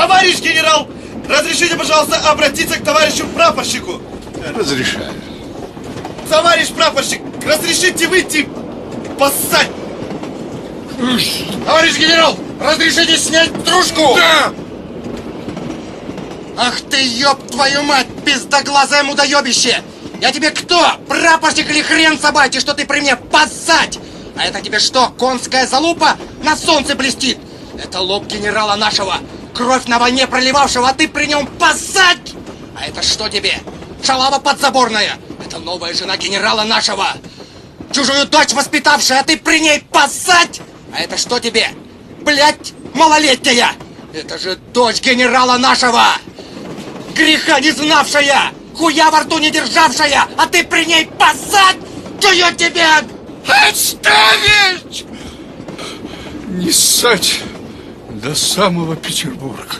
Товарищ генерал, разрешите, пожалуйста, обратиться к товарищу прапорщику. Разрешаю. Товарищ прапорщик, разрешите выйти поссать? Товарищ генерал, разрешите снять трушку? Да! Ах ты, ёб твою мать, пиздоглазое мудоебище! Я тебе кто? Прапорщик или хрен собачий, что ты при мне поссать? А это тебе что, конская залупа на солнце блестит? Это лоб генерала нашего, кровь на войне проливавшего, а ты при нем поссать? А это что тебе? Шалава подзаборная. Это новая жена генерала нашего. Чужую дочь воспитавшая, а ты при ней поссать? А это что тебе? Блять, малолетняя! Это же дочь генерала нашего! Греха не знавшая! Хуя во рту не державшая! А ты при ней поссать! Чую тебя! Отставить! Не ссать до самого Петербурга.